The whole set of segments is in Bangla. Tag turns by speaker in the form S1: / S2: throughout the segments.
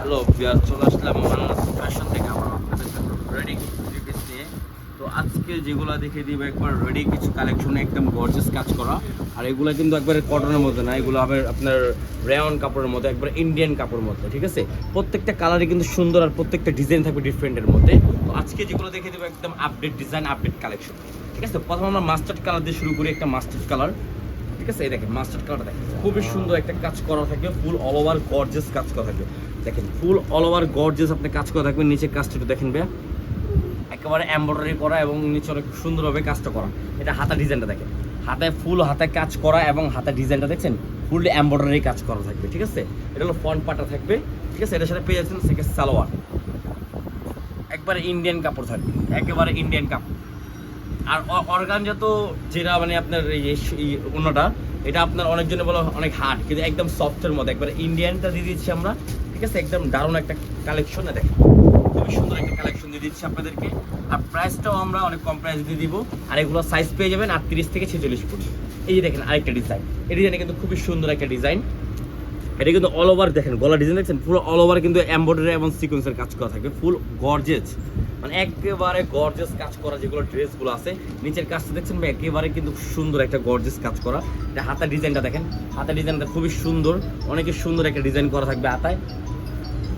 S1: হ্যালো বিয়ার চলে আসলাম মান্নাস ফ্যাশন থেকে। আমার রেডি পিস নিয়ে। তো আজকে যেগুলো দেখে দিব, একবার রেডি কিছু কালেকশন একদম গর্জেস কাজ করা। আর এগুলো কিন্তু একবারে কটনের মধ্যে না, এগুলো হবে আপনার রেয়ন কাপড়ের মধ্যে, একবার ইন্ডিয়ান কাপড়ের মধ্যে, ঠিক আছে? প্রত্যেকটা কালারই কিন্তু সুন্দর আর প্রত্যেকটা ডিজাইন থাকবে ডিফারেন্টের মধ্যে। তো আজকে যেগুলো দেখে দেবো, একদম আপডেট ডিজাইন আপডেট কালেকশন ঠিক আছে? প্রথমে আমরা মাস্টার্ড কালার দিয়ে শুরু করি একটা মাস্টার্ড কালার ঠিক আছে? এই দেখেন মাস্টার্ড কালারটা দেখেন। খুবই সুন্দর একটা কাজ করা থাকবে ফুল অল ওভার গর্জেস কাজ করা থাকবে দেখেন ফুল অল ওভার গর্জেস আপনি কাজ করে থাকবে নিচে কাজটা একটু দেখেন ভাইয়া। একেবারে এমব্রয়ডারি করা এবং নিচে অনেক সুন্দরভাবে কাজটা করা। এটা হাতা ডিজাইনটা দেখেন। হাতায় ফুল হাতায় কাজ করা এবং হাতা ডিজাইনটা দেখছেন? ফুল এমব্রয়ডারি কাজ করা থাকবে, ঠিক আছে? এটা হলো ফ্রন্ট পাটা থাকবে, ঠিক আছে? এটার সাথে পেয়ে যাচ্ছেন সেকে সালোয়ার। একবারে ইন্ডিয়ান কাপড় থাকবে, একেবারে ইন্ডিয়ান কাপড় আর অর্গানজা তো যেটা মানে আপনার এই অন্যটা এটা আপনার অনেকজনে বলে অনেক হার্ড কিন্তু একদম সফটের মধ্যে। একবারে ইন্ডিয়ানটা দিয়ে দিচ্ছি আমরা ঠিক আছে, একদম দারুণ একটা কালেকশন দেখেন। খুবই সুন্দর একটা কালেকশন দিয়ে দিচ্ছি আপনাদেরকে। আর প্রাইসটাও আমরা অনেক কম প্রাইস দিয়ে দিব। আর এগুলো সাইজ পেয়ে যাবেন আটত্রিশ থেকে ছেচল্লিশ ফুট। এই যে দেখেন আরেকটা ডিজাইন এই ডিজাইনে কিন্তু খুবই সুন্দর একটা ডিজাইন এটা কিন্তু অল ওভার দেখেন গলা ডিজাইন দেখছেন? পুরো অল ওভার কিন্তু এমব্রয়ডারি এবং সিকোয়েন্সের কাজ করা থাকবে ফুল গর্জেস মানে একেবারে গর্জেস কাজ করা যেগুলো ড্রেসগুলো আছে। নিচের কাজটা দেখছেন একেবারে কিন্তু সুন্দর একটা গর্জেস কাজ করা। এটা হাতা ডিজাইনটা দেখেন। হাতা ডিজাইনটা খুবই সুন্দর। অনেকে সুন্দর একটা ডিজাইন করা থাকবে হাতায়।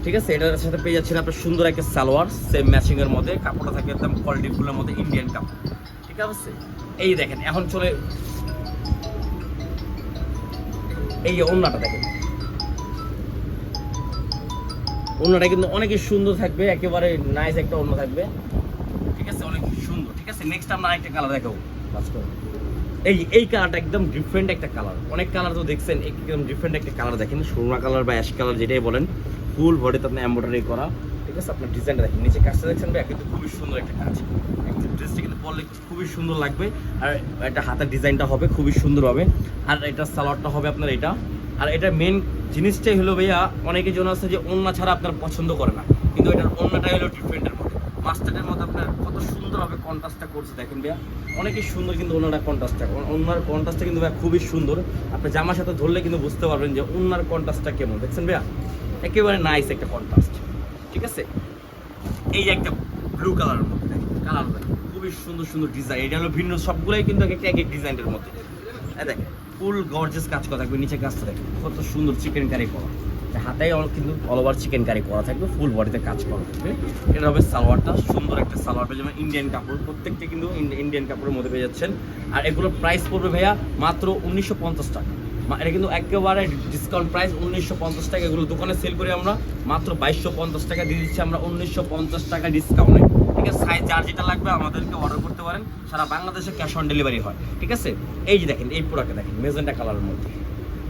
S1: ঠিক আছে? এটার সাথে পেয়ে যাচ্ছেন আপনার সুন্দর একটা সালোয়ার সেম ম্যাচিং এর মধ্যে। কাপড়টা থাকে একদম কোয়ালিটি ফুলের মধ্যে ইন্ডিয়ান কাপড়। ঠিক আছে? এই দেখেন, এখন চলে এই যে ওন্নাটা দেখেন। অন্যটা কিন্তু অনেকই সুন্দর থাকবে, একেবারে নাইস একটা অন্য থাকবে। ঠিক আছে? অনেক সুন্দর। ঠিক আছে? নেক্সট আমরা আরেকটা কালার দেখাবো। লাস্ট। এই এই কালারটা একদম ডিফারেন্ট একটা কালার অনেক কালার তো দেখছেন, একদম ডিফারেন্ট একটা কালার দেখেন। সুরমা কালার বা অ্যাশ কালার যেটাই বলেন। ফুল বডিতে আপনার এমব্রয়ডারি করা। ঠিক আছে? আপনার ডিজাইনটা দেখেন। নিচে কাজটা দেখছেন ভাই কিন্তু খুবই সুন্দর একটা কাজ। ড্রেসটা কিন্তু পরলে খুবই সুন্দর লাগবে। আর এটা হাতের ডিজাইনটা হবে, খুবই সুন্দর হবে। আর এটা সালোয়ারটা হবে আপনার এটা। আর এটা মেন জিনিসটাই হলো ভাইয়া, অনেকে জন আছে যে অন্য ছাড়া আপনার পছন্দ করে না। কিন্তু এটার অন্যটাই হলো ডিফারেন্টের মধ্যে। মাস্টারের মধ্যে আপনার কত সুন্দরভাবে কন্ট্রাস্টটা করছে, দেখেন ভাইয়া। অনেকই সুন্দর কিন্তু ওনারা কন্ট্রাস্টটা ওনার কন্ট্রাস্টটা কিন্তু ভাইয়া খুবই সুন্দর। আপনি জামার সাথে ধরলে কিন্তু বুঝতে পারবেন যে ওনার কন্ট্রাস্টটা কেমন। দেখছেন ভাইয়া? একেবারে নাইস একটা কন্ট্রাস্ট ঠিক আছে? এই যে একটা ব্লু কালারের মধ্যে কালার খুবই সুন্দর সুন্দর ডিজাইন এটা হলো ভিন্ন, সবগুলোই কিন্তু এক এক ডিজাইনের মধ্যে। এই দেখেন ফুল গর্জেস কাজ করা থাকবে নিচে কাজটা দেখেন কত সুন্দর চিকেন কারি। করা all কিন্তু অল ওভার চিকেন কারি করা থাকবে ফুল বডিতে কাজ করা থাকবে। এটা হবে সালোয়ারটা, সুন্দর একটা সালোয়ার পেয়ে যাবেন ইন্ডিয়ান কাপড়, প্রত্যেকটা কিন্তু ইন্ডিয়ান কাপড়ের মধ্যে পেয়ে যাচ্ছেন। আর এগুলোর প্রাইস পড়বে ভাইয়া মাত্র উনিশশো পঞ্চাশ টাকা। এটা কিন্তু একেবারে ডিসকাউন্ট প্রাইস উনিশশো পঞ্চাশ টাকা। এগুলো দোকানে সেল করি আমরা, মাত্র বাইশশো পঞ্চাশ টাকা দিয়ে দিচ্ছি আমরা উনিশশো পঞ্চাশ টাকা ডিসকাউন্টে ঠিক আছে? সাইজ যার যেটা লাগবে আমাদেরকে অর্ডার করতে পারেন। সারা বাংলাদেশে ক্যাশ অন ডেলিভারি হয়। ঠিক আছে? এই যে দেখেন, এই প্রোডাক্টটা দেখেন মেজেন্টা কালারের মধ্যে।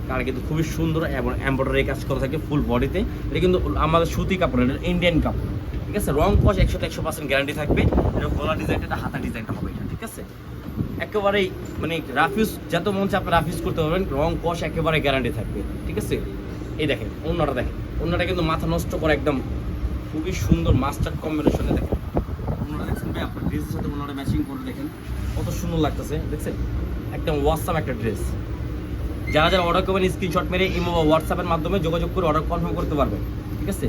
S1: কালার কিন্তু খুবই সুন্দর এবং এমব্রয়ডারি কাজ করা থাকে ফুল বডিতে এটা কিন্তু আমাদের সুতি কাপড়, এটা ইন্ডিয়ান কাপড়। ঠিক আছে? রং কস একশো একশো পার্সেন্ট গ্যারান্টি থাকবে। এটা গলা ডিজাইনটা হাতা ডিজাইনটা হবে এটা। ঠিক আছে? একেবারেই মানে রাফিউজ যত মন চায় আপনি রাফিউজ করতে পারবেন, রং কষ একেবারে গ্যারান্টি থাকবে, ঠিক আছে? এই দেখেন, অন্যটা দেখেন, অন্যটা কিন্তু মাথা নষ্ট করে একদম খুবই সুন্দর মাস্টার কম্বিনেশনে দেখেন। অন্যটা দেখছেন ভাই, আপনার ড্রেসের সাথে অন্যটা ম্যাচিং করে দেখেন, কত সুন্দর লাগতেছে, দেখছেন? একদম ওয়াটসঅ্যাপ একটা ড্রেস যারা যারা অর্ডার করবেন স্ক্রিনশট মেরে ইমো বা হোয়াটসঅ্যাপের মাধ্যমে যোগাযোগ করে অর্ডার কনফার্ম করতে পারবেন, ঠিক আছে?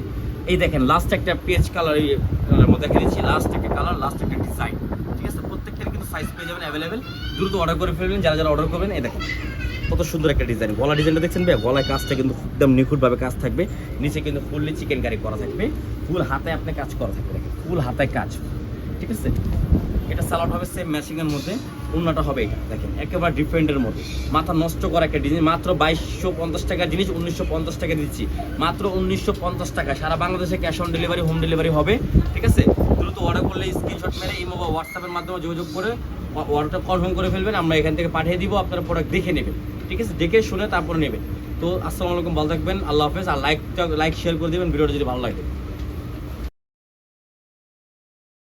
S1: এই দেখেন লাস্ট একটা পেজ কালার কালারের মধ্যে দেখে দিচ্ছি লাস্ট একটা কালার লাস্ট একটা ডিজাইন ঠিক আছে? সাইজ পেয়ে যাবেন অ্যাভেলেবেল দ্রুত অর্ডার করে ফেলবেন, যারা যারা অর্ডার করবেন, এই দেখেন, কত সুন্দর একটা ডিজাইন গলা ডিজাইনটা দেখছেন ভাই গলায় কাজটা কিন্তু একদম নিখুঁতভাবে কাজ থাকবে। নিচে কিন্তু ফুললি চিকেন কারি করা থাকবে। ফুল হাতে আপনি কাজ করা থাকবে। ফুল হাতে কাজ। ঠিক আছে? এটা সালাড হবে সেম ম্যাচিং এর মধ্যে অন্যটা হবে এটা, দেখেন, একেবারে ডিফারেন্টের মধ্যে। মাথা নষ্ট করা একটা ডিজাইন মাত্র বাইশশো পঞ্চাশ টাকার জিনিস, উনিশশো পঞ্চাশ টাকা দিচ্ছি। মাত্র উনিশশো পঞ্চাশ টাকা, সারা বাংলাদেশে cash on delivery home delivery হবে, ঠিক আছে? দ্রুত অর্ডার করলে স্ক্রিনশট মেরে ইমো বা হোয়াটসঅ্যাপের মাধ্যমে যোগাযোগ করে অর্ডারটা কনফার্ম করে ফেলবেন, আমরা এখান থেকে পাঠিয়ে দিব, আপনারা প্রোডাক্ট দেখে নেবেন, ঠিক আছে? দেখে শুনে তারপরে নেবেন। তো, আসসালামু আলাইকুম, ভালো থাকবেন, আল্লাহ হাফেজ, আর লাইক লাইক শেয়ার করে দেবেন, ভিডিওটা যদি ভালো লাগে।